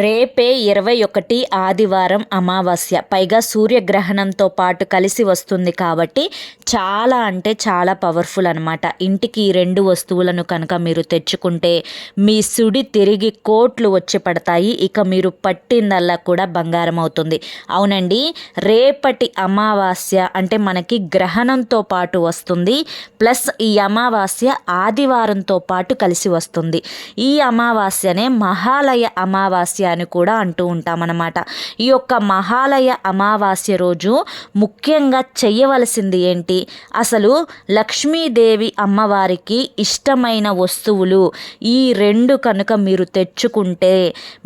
రేపే ఇరవై ఒకటి ఆదివారం అమావాస్య. పైగా సూర్యగ్రహణంతో పాటు కలిసి వస్తుంది కాబట్టి చాలా అంటే చాలా పవర్ఫుల్ అనమాట ఇంటికి ఈ రెండు వస్తువులను కనుక మీరు తెచ్చుకుంటే మీ సుడి తిరిగి కోట్లు వచ్చి పడతాయి. ఇక మీరు పట్టిందల్లా కూడా బంగారం అవుతుంది. అవునండి రేపటి అమావాస్య అంటే మనకి గ్రహణంతో పాటు వస్తుంది. ప్లస్ ఈ అమావాస్య ఆదివారంతో పాటు కలిసి వస్తుంది. ఈ అమావాస్యనే మహాలయ అమావాస్య అని కూడా అంటూ ఉంటామన్నమాట. ఈ యొక్క మహాలయ అమావాస్య రోజు ముఖ్యంగా చేయవలసింది ఏంటి? అసలు లక్ష్మీదేవి అమ్మవారికి ఇష్టమైన వస్తువులు ఈ రెండు కనుక మీరు తెచ్చుకుంటే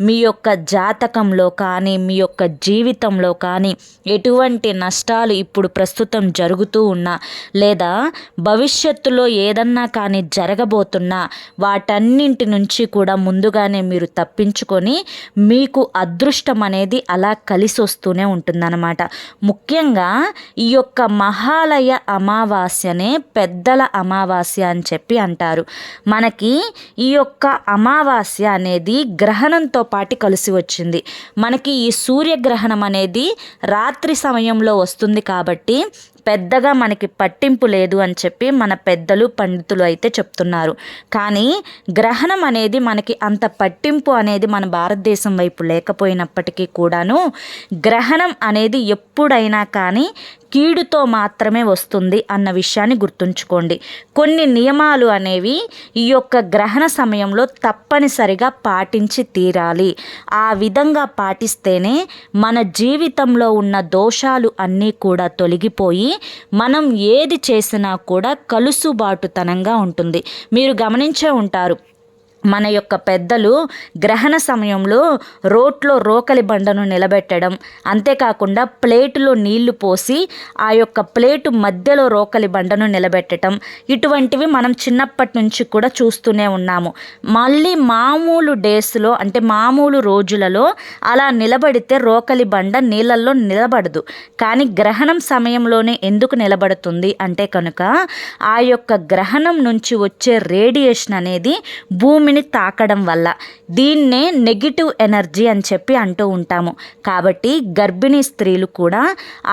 మీ యొక్క జాతకంలో కానీ మీ యొక్క జీవితంలో కానీ ఎటువంటి నష్టాలు ఇప్పుడు ప్రస్తుతం జరుగుతూ ఉన్నా లేదా భవిష్యత్తులో ఏదన్నా కానీ జరగబోతున్నా వాటన్నింటి నుంచి కూడా ముందుగానే మీరు తప్పించుకొని మీకు అదృష్టం అనేది అలా కలిసి వస్తూనే ఉంటుందన్నమాట. ముఖ్యంగా ఈ యొక్క మహాలయ అమావాస్యనే పెద్దల అమావాస్య అని చెప్పి అంటారు. మనకి ఈ యొక్క అమావాస్య అనేది గ్రహణంతో పాటు కలిసి వచ్చింది. మనకి ఈ సూర్యగ్రహణం అనేది రాత్రి సమయంలో వస్తుంది కాబట్టి పెద్దగా మనకి పట్టింపు లేదు అని చెప్పి మన పెద్దలు పండితులు అయితే చెప్తున్నారు. కానీ గ్రహణం అనేది మనకి అంత పట్టింపు అనేది మన భారతదేశం వైపు లేకపోయినప్పటికీ కూడాను గ్రహణం అనేది ఎప్పుడైనా కానీ కీడుతో మాత్రమే వస్తుంది అన్న విషయాన్ని గుర్తుంచుకోండి. కొన్ని నియమాలు అనేవి ఈ యొక్క గ్రహణ సమయంలో తప్పనిసరిగా పాటించి తీరాలి. ఆ విధంగా పాటిస్తేనే మన జీవితంలో ఉన్న దోషాలు అన్నీ కూడా తొలగిపోయి మనం ఏది చేసినా కూడా కలుసుబాటుతనంగా ఉంటుంది. మీరు గమనించే ఉంటారు మన యొక్క పెద్దలు గ్రహణ సమయంలో రోట్లో రోకలి బండను నిలబెట్టడం. అంతేకాకుండా ప్లేటులో నీళ్ళు పోసి ఆ యొక్క ప్లేటు మధ్యలో రోకలి బండను నిలబెట్టడం. ఇటువంటివి మనం చిన్నప్పటి నుంచి కూడా చూస్తూనే ఉన్నాము. మళ్ళీ మామూలు డేస్లో అంటే మామూలు రోజులలో అలా నిలబడితే రోకలి బండ నీళ్ళల్లో నిలబడదు. కానీ గ్రహణం సమయంలోనే ఎందుకు నిలబడుతుంది అంటే కనుక ఆ యొక్క గ్రహణం నుంచి వచ్చే రేడియేషన్ అనేది భూమిని భూమిని తాకడం వల్ల దీన్నే నెగిటివ్ ఎనర్జీ అని చెప్పి అంటూ ఉంటాము. కాబట్టి గర్భిణీ స్త్రీలు కూడా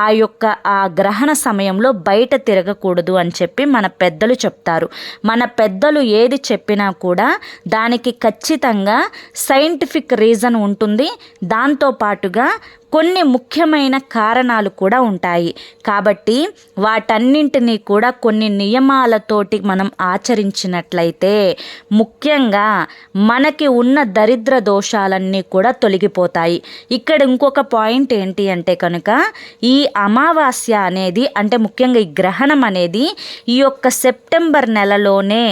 ఆ యొక్క ఆ గ్రహణ సమయంలో బయట తిరగకూడదు అని చెప్పి మన పెద్దలు చెప్తారు. మన పెద్దలు ఏది చెప్పినా కూడా దానికి ఖచ్చితంగా సైంటిఫిక్ రీజన్ ఉంటుంది. దాంతోపాటుగా కొన్ని ముఖ్యమైన కారణాలు కూడా ఉంటాయి. కాబట్టి వాటన్నింటినీ కూడా కొన్ని నియమాలతోటి మనం ఆచరించినట్లయితే ముఖ్యంగా మనకి ఉన్న దరిద్ర దోషాలన్నీ కూడా తొలగిపోతాయి. ఇక్కడ ఇంకొక పాయింట్ ఏంటి అంటే కనుక ఈ అమావాస్య అనేది అంటే ముఖ్యంగా ఈ గ్రహణం అనేది ఈ యొక్క సెప్టెంబర్ నెలలోనే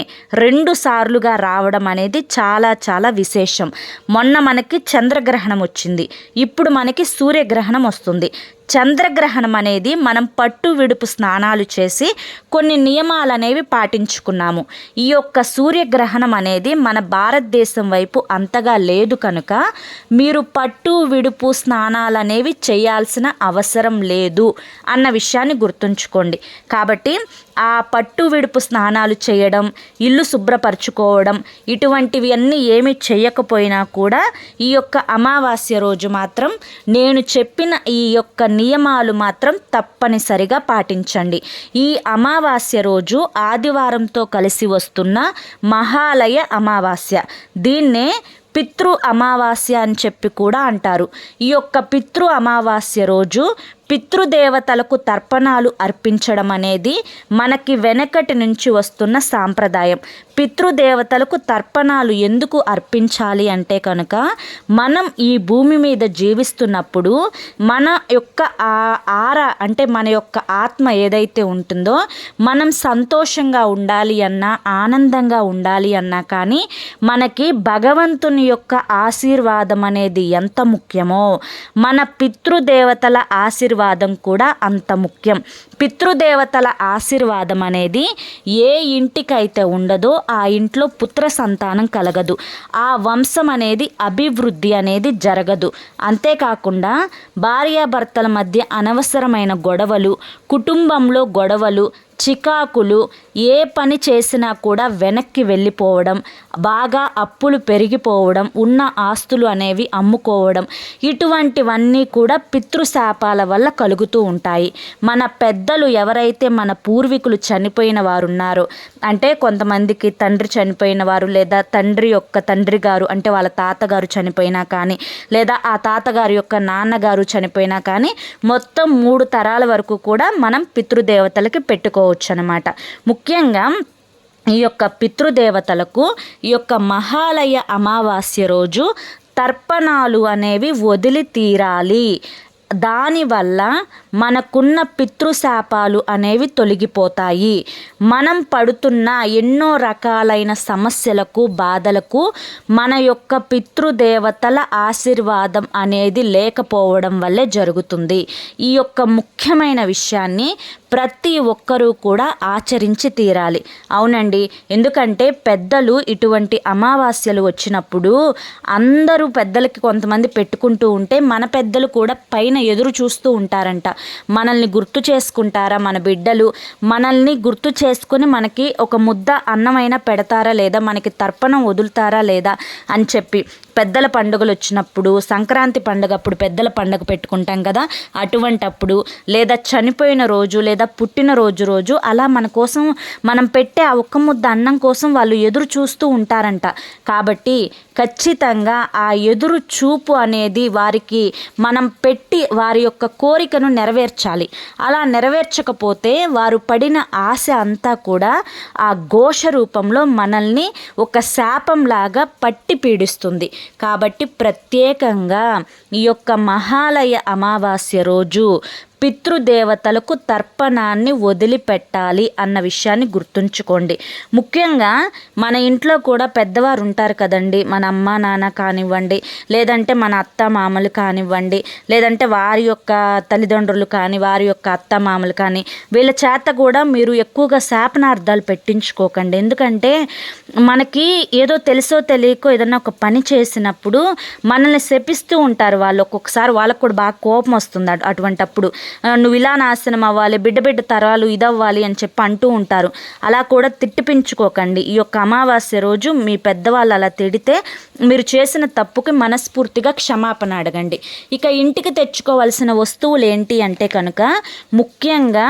రెండు సార్లుగా రావడం అనేది చాలా చాలా విశేషం. మొన్న మనకి చంద్రగ్రహణం వచ్చింది. ఇప్పుడు మనకి సూర్యగ్రహణం వస్తుంది. చంద్రగ్రహణం అనేది మనం పట్టు విడుపు స్నానాలు చేసి కొన్ని నియమాలు అనేవి పాటించుకున్నాము. ఈ యొక్క సూర్యగ్రహణం అనేది మన భారతదేశం వైపు అంతగా లేదు కనుక మీరు పట్టు విడుపు స్నానాలు అనేవి చేయాల్సిన అవసరం లేదు అన్న విషయాన్ని గుర్తుంచుకోండి. కాబట్టి ఆ పట్టు విడుపు స్నానాలు చేయడం ఇల్లు శుభ్రపరచుకోవడం ఇటువంటివి అన్నీ ఏమి చేయకపోయినా కూడా ఈ యొక్క అమావాస్య రోజు మాత్రం నేను చెప్పిన ఈ యొక్క నియమాలు మాత్రం తప్పనిసరిగా పాటించండి. ఈ అమావాస్య రోజు ఆదివారంతో కలిసి వస్తున్న మహాలయ అమావాస్య. దీన్నే పితృ అమావాస్య అని చెప్పి కూడా అంటారు. ఈ యొక్క పితృ అమావాస్య రోజు పితృదేవతలకు తర్పణాలు అర్పించడం అనేది మనకి వెనకటి నుంచి వస్తున్న సాంప్రదాయం. పితృదేవతలకు తర్పణాలు ఎందుకు అర్పించాలి అంటే కనుక మనం ఈ భూమి మీద జీవిస్తున్నప్పుడు మన యొక్క ఆ ఆర అంటే మన యొక్క ఆత్మ ఏదైతే ఉంటుందో మనం సంతోషంగా ఉండాలి అన్నా ఆనందంగా ఉండాలి అన్నా కానీ మనకి భగవంతుని యొక్క ఆశీర్వాదం అనేది ఎంత ముఖ్యమో మన పితృదేవతల ఆశీర్వాదం ఆశీర్వాదం కూడా అంత ముఖ్యం. పితృదేవతల ఆశీర్వాదం అనేది ఏ ఇంటికైతే ఉండదో ఆ ఇంట్లో పుత్ర సంతానం కలగదు. ఆ వంశం అనేది అభివృద్ధి అనేది జరగదు. అంతేకాకుండా భార్యాభర్తల మధ్య అనవసరమైన గొడవలు కుటుంబంలో గొడవలు చికాకులు ఏ పని చేసినా కూడా వెనక్కి వెళ్ళిపోవడం బాగా అప్పులు పెరిగిపోవడం ఉన్న ఆస్తులు అనేవి అమ్ముకోవడం ఇటువంటివన్నీ కూడా పితృశాపాల వల్ల కలుగుతూ ఉంటాయి. మన పెద్దలు ఎవరైతే మన పూర్వీకులు చనిపోయిన వారు ఉన్నారో అంటే కొంతమందికి తండ్రి చనిపోయిన వారు లేదా తండ్రి యొక్క తండ్రి గారు అంటే వాళ్ళ తాతగారు చనిపోయినా కానీ లేదా ఆ తాతగారి యొక్క నాన్నగారు చనిపోయినా కానీ మొత్తం మూడు తరాల వరకు కూడా మనం పితృదేవతలకి పెట్టుకోవచ్చు అనమాట ముఖ్యంగా ఈ యొక్క పితృదేవతలకు ఈ యొక్క మహాలయ అమావాస్య రోజు తర్పణాలు అనేవి వదిలి తీరాలి. దానివల్ల మనకున్న పితృశాపాలు అనేవి తొలగిపోతాయి. మనం పడుతున్న ఎన్నో రకాలైన సమస్యలకు బాధలకు మన యొక్క పితృదేవతల ఆశీర్వాదం అనేది లేకపోవడం వల్లే జరుగుతుంది. ఈ యొక్క ముఖ్యమైన విషయాన్ని ప్రతి ఒక్కరూ కూడా ఆచరించి తీరాలి. అవునండి. ఎందుకంటే పెద్దలు ఇటువంటి అమావాస్యలు వచ్చినప్పుడు అందరూ పెద్దలకి కొంతమంది పెట్టుకుంటూ ఉంటే మన పెద్దలు కూడా పైన ఎదురు చూస్తూ ఉంటారంట. మనల్ని గుర్తు చేసుకుంటారా మన బిడ్డలు? మనల్ని గుర్తు చేసుకుని మనకి ఒక ముద్ద అన్నమైనా పెడతారా లేదా? మనకి తర్పణం వదులుతారా లేదా? అని చెప్పి పెద్దల పండుగలు వచ్చినప్పుడు సంక్రాంతి పండుగ అప్పుడు పెద్దల పండుగ పెట్టుకుంటాం కదా? అటువంటప్పుడు లేదా చనిపోయిన రోజు లేదా పుట్టినరోజు రోజు. అలా మన కోసం మనం పెట్టే ఆ ఒక్క ముద్ద అన్నం కోసం వాళ్ళు ఎదురు చూస్తూ ఉంటారంట. కాబట్టి ఖచ్చితంగా ఆ ఎదురు చూపు అనేది వారికి మనం పెట్టి వారి యొక్క కోరికను నెరవేర్చాలి. అలా నెరవేర్చకపోతే వారు పడిన ఆశ అంతా కూడా ఆ ఘోష రూపంలో మనల్ని ఒక శాపంలాగా పట్టి పీడిస్తుంది. కాబట్టి ప్రత్యేకంగా ఈ యొక్క మహాలయ అమావాస్య రోజు పితృదేవతలకు తర్పణాన్ని వదిలిపెట్టాలి అన్న విషయాన్ని గుర్తుంచుకోండి. ముఖ్యంగా మన ఇంట్లో కూడా పెద్దవారు ఉంటారు కదండి మన అమ్మ నాన్న కానివ్వండి లేదంటే మన అత్త మామలు కానివ్వండి లేదంటే వారి యొక్క తల్లిదండ్రులు కానీ వారి యొక్క అత్త మామలు కానీ వీళ్ళ చేత కూడా మీరు ఎక్కువగా శాపనార్థాలు పెట్టించుకోకండి. ఎందుకంటే మనకి ఏదో తెలుసో తెలియకో ఏదన్నా ఒక పని చేసినప్పుడు మనల్ని శపిస్తూ ఉంటారు వాళ్ళు. ఒక్కొక్కసారి వాళ్ళకు కూడా బాగా కోపం వస్తుంది అటువంటప్పుడు. నువ్వు ఇలా నాశనం అవ్వాలి బిడ్డ బిడ్డ తరాలు ఇదవ్వాలి అని చెప్పి అంటూ ఉంటారు. అలా కూడా తిట్టిపించుకోకండి. ఈ యొక్క అమావాస్య రోజు మీ పెద్దవాళ్ళు అలా తిడితే మీరు చేసిన తప్పుకి మనస్ఫూర్తిగా క్షమాపణ అడగండి. ఇక ఇంటికి తెచ్చుకోవాల్సిన వస్తువులు ఏంటి అంటే కనుక ముఖ్యంగా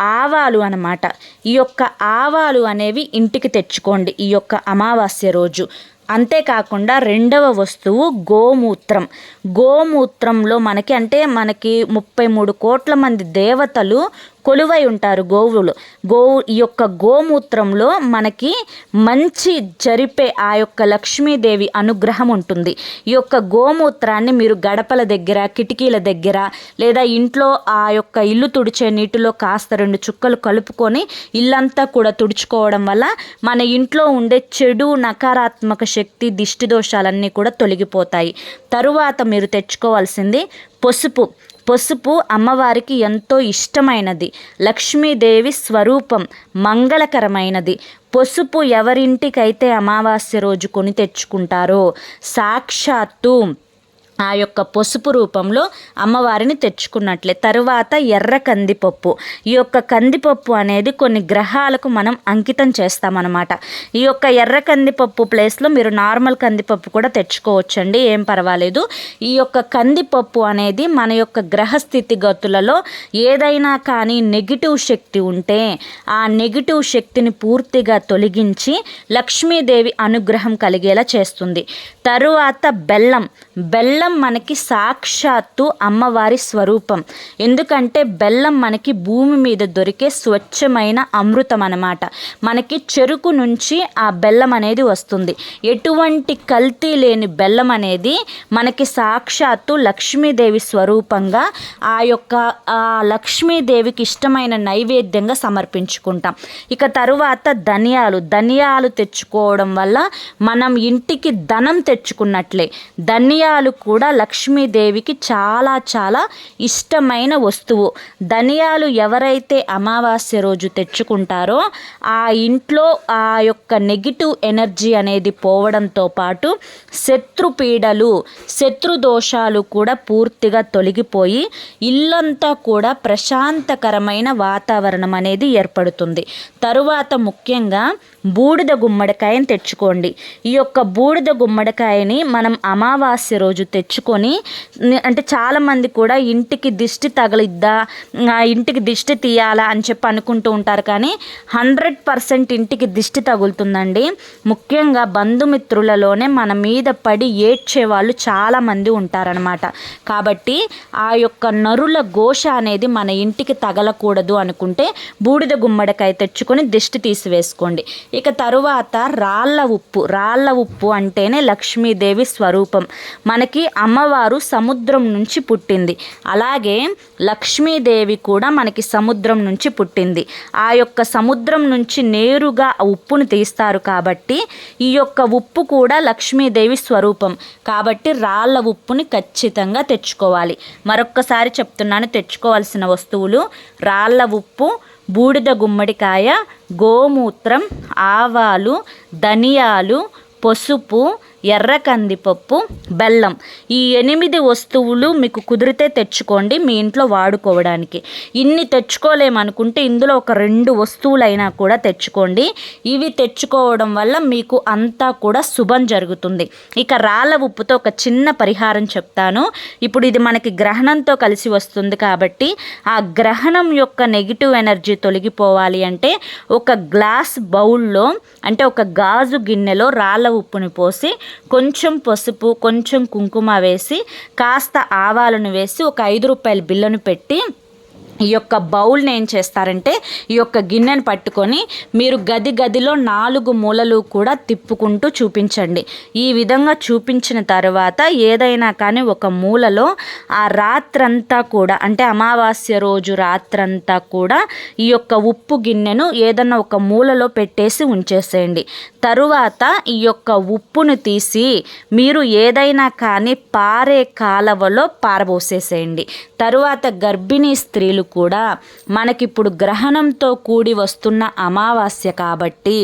ఆవాలు అనమాట ఈ యొక్క ఆవాలు అనేవి ఇంటికి తెచ్చుకోండి. ఈ యొక్క అమావాస్య రోజు. అంతేకాకుండా రెండవ వస్తువు గోమూత్రం. గోమూత్రంలో మనకి అంటే మనకి ముప్పై మూడు కోట్ల మంది దేవతలు కొలువై ఉంటారు గోవులు. గోవు ఈ యొక్క గోమూత్రంలో మనకి మంచి జరిపే ఆ యొక్క లక్ష్మీదేవి అనుగ్రహం ఉంటుంది. ఈ యొక్క గోమూత్రాన్ని మీరు గడపల దగ్గర కిటికీల దగ్గర లేదా ఇంట్లో ఆ యొక్క ఇల్లు తుడిచే నీటిలో కాస్త రెండు చుక్కలు కలుపుకొని ఇల్లంతా కూడా తుడుచుకోవడం వల్ల మన ఇంట్లో ఉండే చెడు నకారాత్మక శక్తి దిష్టి దోషాలన్నీ కూడా తొలగిపోతాయి. తరువాత మీరు తెచ్చుకోవాల్సింది పసుపు. పసుపు అమ్మవారికి ఎంతో ఇష్టమైనది. లక్ష్మీదేవి స్వరూపం మంగళకరమైనది. పసుపు ఎవరింటికైతే అమావాస్య రోజు కొని తెచ్చుకుంటారో సాక్షాత్తు ఆ యొక్క పసుపు రూపంలో అమ్మవారిని తెచ్చుకున్నట్లే. తరువాత ఎర్ర కందిపప్పు. ఈ యొక్క కందిపప్పు అనేది కొన్ని గ్రహాలకు మనం అంకితం చేస్తామన్నమాట. ఈ యొక్క ఎర్ర కందిపప్పు ప్లేస్లో మీరు నార్మల్ కందిపప్పు కూడా తెచ్చుకోవచ్చండి. ఏం పర్వాలేదు. ఈ యొక్క కందిపప్పు అనేది మన యొక్క గ్రహ స్థితిగతులలో ఏదైనా కానీ నెగిటివ్ శక్తి ఉంటే ఆ నెగిటివ్ శక్తిని పూర్తిగా తొలగించి లక్ష్మీదేవి అనుగ్రహం కలిగేలా చేస్తుంది. తరువాత బెల్లం. బెల్లం బెల్లం మనకి సాక్షాత్తు అమ్మవారి స్వరూపం. ఎందుకంటే బెల్లం మనకి భూమి మీద దొరికే స్వచ్ఛమైన అమృతం అన్నమాట. మనకి చెరుకు నుంచి ఆ బెల్లం అనేది వస్తుంది. ఎటువంటి కల్తీ లేని బెల్లం అనేది మనకి సాక్షాత్తు లక్ష్మీదేవి స్వరూపంగా ఆ యొక్క ఆ లక్ష్మీదేవికి ఇష్టమైన నైవేద్యంగా సమర్పించుకుంటాం. ఇక తరువాత ధనియాలు. ధనియాలు తెచ్చుకోవడం వల్ల మనం ఇంటికి ధనం తెచ్చుకున్నట్లే. ధనియాలు కూడా కూడా లక్ష్మీదేవికి చాలా చాలా ఇష్టమైన వస్తువు. ధనియాలు ఎవరైతే అమావాస్య రోజు తెచ్చుకుంటారో ఆ ఇంట్లో ఆ యొక్క నెగిటివ్ ఎనర్జీ అనేది పోవడంతో పాటు శత్రుపీడలు శత్రు దోషాలు కూడా పూర్తిగా తొలగిపోయి ఇల్లంతా కూడా ప్రశాంతకరమైన వాతావరణం అనేది ఏర్పడుతుంది. తరువాత ముఖ్యంగా బూడిద గుమ్మడికాయని తెచ్చుకోండి. ఈ యొక్క బూడిద గుమ్మడికాయని మనం అమావాస్య రోజు తెచ్చు తెచ్చుకొని అంటే చాలామంది కూడా ఇంటికి దిష్టి తగలిద్దా ఇంటికి దిష్టి తీయాలా అని చెప్పి అనుకుంటూ ఉంటారు. కానీ హండ్రెడ్ పర్సెంట్ ఇంటికి దిష్టి తగులుతుందండి. ముఖ్యంగా బంధుమిత్రులలోనే మన మీద పడి ఏడ్చే వాళ్ళు చాలామంది ఉంటారనమాట కాబట్టి ఆ యొక్క నరుల ఘోష అనేది మన ఇంటికి తగలకూడదు అనుకుంటే బూడిద గుమ్మడికాయ తెచ్చుకొని దిష్టి తీసివేసుకోండి. ఇక తరువాత రాళ్ళ ఉప్పు రాళ్ళ ఉప్పు అంటేనే లక్ష్మీదేవి స్వరూపం. మనకి అమ్మవారు సముద్రం నుంచి పుట్టింది. అలాగే లక్ష్మీదేవి కూడా మనకి సముద్రం నుంచి పుట్టింది. ఆ యొక్క సముద్రం నుంచి నేరుగా ఉప్పును తీస్తారు కాబట్టి ఈ యొక్క ఉప్పు కూడా లక్ష్మీదేవి స్వరూపం. కాబట్టి రాళ్ళ ఉప్పుని ఖచ్చితంగా తెచ్చుకోవాలి. మరొక్కసారి చెప్తున్నాను తెచ్చుకోవాల్సిన వస్తువులు రాళ్ళ ఉప్పు బూడిద గుమ్మడికాయ గోమూత్రం ఆవాలు ధనియాలు పసుపు ఎర్ర కందిపప్పు బెల్లం. ఈ ఎనిమిది వస్తువులు మీకు కుదిరితే తెచ్చుకోండి మీ ఇంట్లో వాడుకోవడానికి. ఇన్ని తెచ్చుకోలేమనుకుంటే ఇందులో ఒక రెండు వస్తువులైనా కూడా తెచ్చుకోండి. ఇవి తెచ్చుకోవడం వల్ల మీకు అంతా కూడా శుభం జరుగుతుంది. ఇక రాళ్ళ ఉప్పుతో ఒక చిన్న పరిహారం చెప్తాను. ఇప్పుడు ఇది మనకి గ్రహణంతో కలిసి వస్తుంది కాబట్టి ఆ గ్రహణం యొక్క నెగిటివ్ ఎనర్జీ తొలగిపోవాలి అంటే ఒక గ్లాస్ బౌల్లో అంటే ఒక గాజు గిన్నెలో రాళ్ళ ఉప్పుని పోసి కొంచెం పసుపు కొంచెం కుంకుమ వేసి కాస్త ఆవాలను వేసి ఒక ఐదు రూపాయల బిల్లను పెట్టి ఈ యొక్క బౌల్ని ఏం చేస్తారంటే ఈ యొక్క గిన్నెను పట్టుకొని మీరు గది గదిలో నాలుగు మూలలు కూడా తిప్పుకుంటూ చూపించండి. ఈ విధంగా చూపించిన తర్వాత ఏదైనా కానీ ఒక మూలలో ఆ రాత్రంతా కూడా అంటే అమావాస్య రోజు రాత్రంతా కూడా ఈ యొక్క ఉప్పు గిన్నెను ఏదన్నా ఒక మూలలో పెట్టేసి ఉంచేసేయండి. తరువాత ఈ యొక్క ఉప్పును తీసి మీరు ఏదైనా కానీ పారే కాలవలో పారబోసేసేయండి. తరువాత గర్భిణీ స్త్రీలు కూడా మనకిప్పుడు గ్రహణంతో కూడి వస్తున్న అమావాస్య కాబట్టి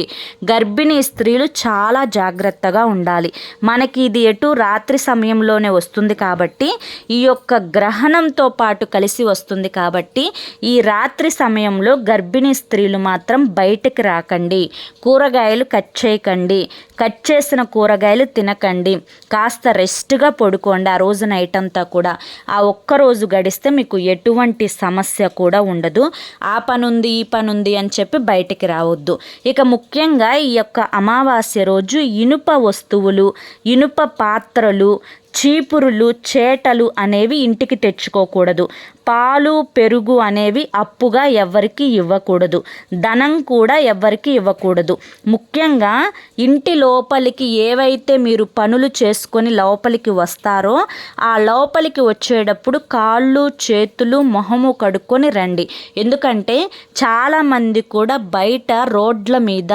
గర్భిణీ స్త్రీలు చాలా జాగ్రత్తగా ఉండాలి. మనకి ఇది ఎటు రాత్రి సమయంలోనే వస్తుంది కాబట్టి ఈ యొక్క గ్రహణంతో పాటు కలిసి వస్తుంది కాబట్టి ఈ రాత్రి సమయంలో గర్భిణీ స్త్రీలు మాత్రం బయటకు రాకండి. కూరగాయలు కట్ చేయకండి. కట్ చేసిన కూరగాయలు తినకండి. కాస్త రెస్ట్గా పడుకోండి ఆ రోజు నైట్ అంతా కూడా. ఆ ఒక్కరోజు గడిస్తే మీకు ఎటువంటి సమస్య కూడా ఉండదు. ఆ పని ఉంది ఈ పని ఉంది అని చెప్పి బయటికి రావద్దు. ఇక ముఖ్యంగా ఈ యొక్క అమావాస్య రోజు ఇనుప వస్తువులు ఇనుప పాత్రలు చీపురులు చేటలు అనేవి ఇంటికి తెచ్చుకోకూడదు. పాలు పెరుగు అనేవి అప్పుగా ఎవ్వరికి ఇవ్వకూడదు. ధనం కూడా ఎవ్వరికి ఇవ్వకూడదు. ముఖ్యంగా ఇంటి లోపలికి ఏవైతే మీరు పనులు చేసుకొని లోపలికి వస్తారో ఆ లోపలికి వచ్చేటప్పుడు కాళ్ళు చేతులు మొహము కడుక్కొని రండి. ఎందుకంటే చాలామంది కూడా బయట రోడ్ల మీద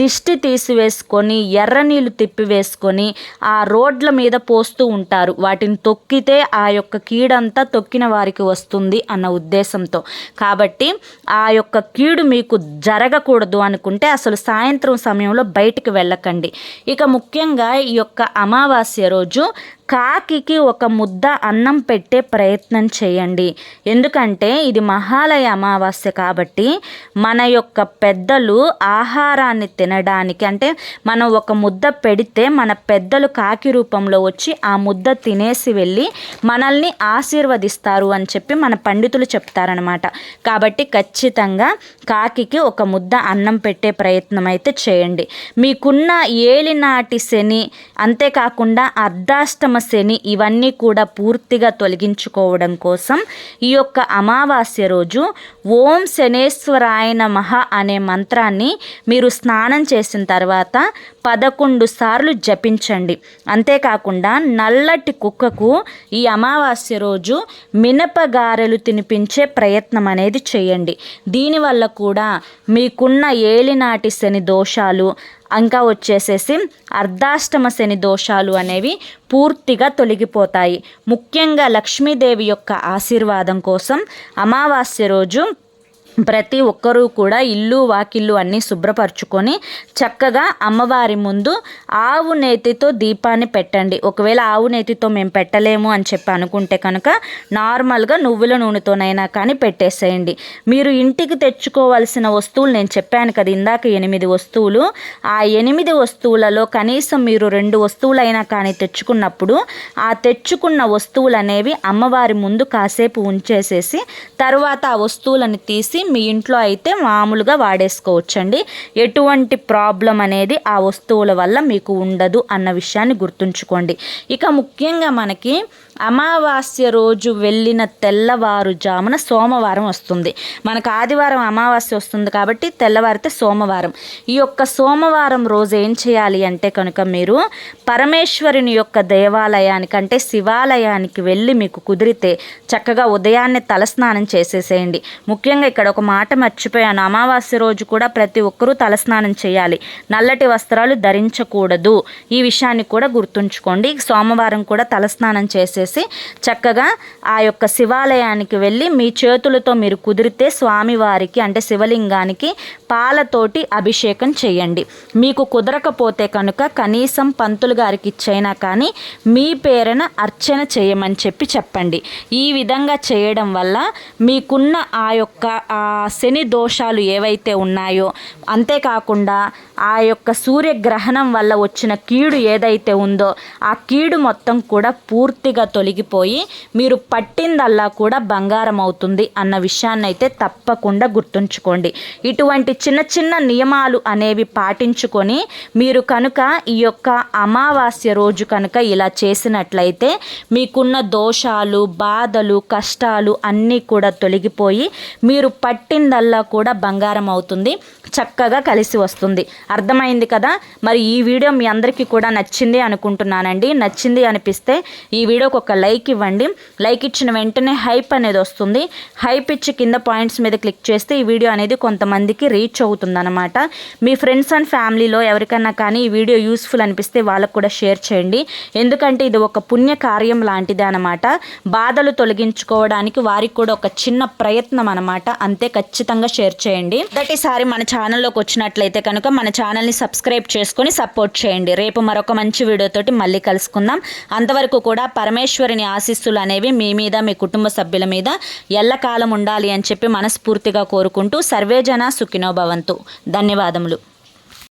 దిష్టి తీసివేసుకొని ఎర్ర నీళ్ళు తిప్పివేసుకొని ఆ రోడ్ల మీద పోస్తూ ఉంటారు. వాటిని తొక్కితే ఆ యొక్క కీడంతా తొక్కిన వారికి వస్తుంది అన్న ఉద్దేశంతో. కాబట్టి ఆ యొక్క కీడు మీకు జరగకూడదు అనుకుంటే అసలు సాయంత్రం సమయంలో బయటికి వెళ్ళకండి. ఇక ముఖ్యంగా ఈ యొక్క అమావాస్య రోజు కాకికి ఒక ముద్ద అన్నం పెట్టే ప్రయత్నం చేయండి. ఎందుకంటే ఇది మహాలయ అమావాస్య కాబట్టి మన యొక్క పెద్దలు ఆహారాన్ని తినడానికి అంటే మనం ఒక ముద్ద పెడితే మన పెద్దలు కాకి రూపంలో వచ్చి ఆ ముద్ద తినేసి వెళ్ళి మనల్ని ఆశీర్వదిస్తారు అని చెప్పి మన పండితులు చెప్తారనమాట కాబట్టి ఖచ్చితంగా కాకికి ఒక ముద్ద అన్నం పెట్టే ప్రయత్నం అయితే చేయండి. మీకున్న ఏలినాటి శని అంతేకాకుండా అర్ధాష్టమ శని ఇవన్నీ కూడా పూర్తిగా తొలగించుకోవడం కోసం ఈ యొక్క అమావాస్య రోజు ఓం శనేశ్వరాయ నమః అనే మంత్రాన్ని మీరు స్నానం చేసిన తర్వాత పదకొండు సార్లు జపించండి. అంతేకాకుండా నల్లటి కుక్కకు ఈ అమావాస్య రోజు మినపగారెలు తినిపించే ప్రయత్నం అనేది చేయండి. దీనివల్ల కూడా మీకున్న ఏలినాటి శని దోషాలు ఇంకా వచ్చేసేసి అర్ధాష్టమ శని దోషాలు అనేవి పూర్తిగా తొలగిపోతాయి. ముఖ్యంగా లక్ష్మీదేవి యొక్క ఆశీర్వాదం కోసం అమావాస్య రోజు ప్రతి ఒక్కరూ కూడా ఇల్లు వాకిల్లు అన్నీ శుభ్రపరచుకొని చక్కగా అమ్మవారి ముందు ఆవు నేతితో దీపాన్ని పెట్టండి. ఒకవేళ ఆవు నేతితో మేము పెట్టలేము అని చెప్పి అనుకుంటే కనుక నార్మల్గా నువ్వుల నూనెతోనైనా కానీ పెట్టేసేయండి. మీరు ఇంటికి తెచ్చుకోవాల్సిన వస్తువులు నేను చెప్పాను కదా ఇందాక ఎనిమిది వస్తువులు. ఆ ఎనిమిది వస్తువులలో కనీసం మీరు రెండు వస్తువులైనా కానీ తెచ్చుకున్నప్పుడు ఆ తెచ్చుకున్న వస్తువులు అనేవి అమ్మవారి ముందు కాసేపు ఉంచేసేసి తర్వాత ఆ వస్తువులను తీసి మీ ఇంట్లో అయితే మామూలుగా వాడేసుకోవచ్చండి. ఎటువంటి ప్రాబ్లం అనేది ఆ వస్తువుల వల్ల మీకు ఉండదు అన్న విషయాన్ని గుర్తుంచుకోండి. ఇక ముఖ్యంగా మనకి అమావాస్య రోజు వెళ్ళిన తెల్లవారుజామున సోమవారం వస్తుంది. మనకు ఆదివారం అమావాస్య వస్తుంది కాబట్టి తెల్లవారితే సోమవారం. ఈ యొక్క సోమవారం రోజు ఏం చేయాలి అంటే కనుక మీరు పరమేశ్వరుని యొక్క దేవాలయానికి అంటే శివాలయానికి వెళ్ళి మీకు కుదిరితే చక్కగా ఉదయాన్నే తలస్నానం చేసేసేయండి. ముఖ్యంగా ఇక్కడ ఒక మాట మర్చిపోయాను. అమావాస్య రోజు కూడా ప్రతి ఒక్కరూ తలస్నానం చేయాలి. నల్లటి వస్త్రాలు ధరించకూడదు. ఈ విషయాన్ని కూడా గుర్తుంచుకోండి. సోమవారం కూడా తలస్నానం చేసేసి చక్కగా ఆ యొక్క శివాలయానికి వెళ్ళి మీ చేతులతో మీరు కుదిరితే స్వామివారికి అంటే శివలింగానికి పాలతోటి అభిషేకం చేయండి. మీకు కుదరకపోతే కనుక కనీసం పంతులు గారికి ఇచ్చైనా కానీ మీ పేరున అర్చన చేయమని చెప్పి చెప్పండి. ఈ విధంగా చేయడం వల్ల మీకున్న ఆ యొక్క ఆ శని దోషాలు ఏవైతే ఉన్నాయో అంతేకాకుండా ఆ యొక్క సూర్యగ్రహణం వల్ల వచ్చిన కీడు ఏదైతే ఉందో ఆ కీడు మొత్తం కూడా పూర్తిగా తొలగిపోయి మీరు పట్టిందల్లా కూడా బంగారం అవుతుంది అన్న విషయాన్ని అయితే తప్పకుండా గుర్తుంచుకోండి. ఇటువంటి చిన్న చిన్న నియమాలు అనేవి పాటించుకొని మీరు కనుక ఈ యొక్క అమావాస్య రోజు కనుక ఇలా చేసినట్లయితే మీకున్న దోషాలు బాధలు కష్టాలు అన్నీ కూడా తొలగిపోయి మీరు పట్టిందల్లా కూడా బంగారం అవుతుంది. చక్కగా కలిసి వస్తుంది. అర్థమైంది కదా? మరి ఈ వీడియో మీ అందరికీ కూడా నచ్చింది అనుకుంటున్నానండి. నచ్చింది అనిపిస్తే ఈ వీడియోకి ఒక లైక్ ఇవ్వండి. లైక్ ఇచ్చిన వెంటనే హైప్ అనేది వస్తుంది. హైప్ ఇచ్చి కింద పాయింట్స్ మీద క్లిక్ చేస్తే ఈ వీడియో అనేది కొంతమందికి రీచ్ అవుతుందన్నమాట. మీ ఫ్రెండ్స్ అండ్ ఫ్యామిలీలో ఎవరికైనా కానీ ఈ వీడియో యూస్ఫుల్ అనిపిస్తే వాళ్ళకు కూడా షేర్ చేయండి. ఎందుకంటే ఇది ఒక పుణ్య కార్యం లాంటిది అనమాట బాధలు తొలగించుకోవడానికి వారికి కూడా ఒక చిన్న ప్రయత్నం అనమాట అంతే. ఖచ్చితంగా షేర్ చేయండి. మొదటిసారి మన ఛానల్లోకి వచ్చినట్లయితే కనుక మన ఛానల్ని సబ్స్క్రైబ్ చేసుకొని సపోర్ట్ చేయండి. రేపు మరొక మంచి వీడియోతోటి మళ్ళీ కలుసుకుందాం. అంతవరకు కూడా పరమేశ్వరిని ఆశీస్సులు అనేవి మీ మీద మీ కుటుంబ సభ్యుల మీద ఎల్లకాలం ఉండాలి అని చెప్పి మనస్ఫూర్తిగా కోరుకుంటూ సర్వేజన సుఖినోభవంతు. ధన్యవాదములు.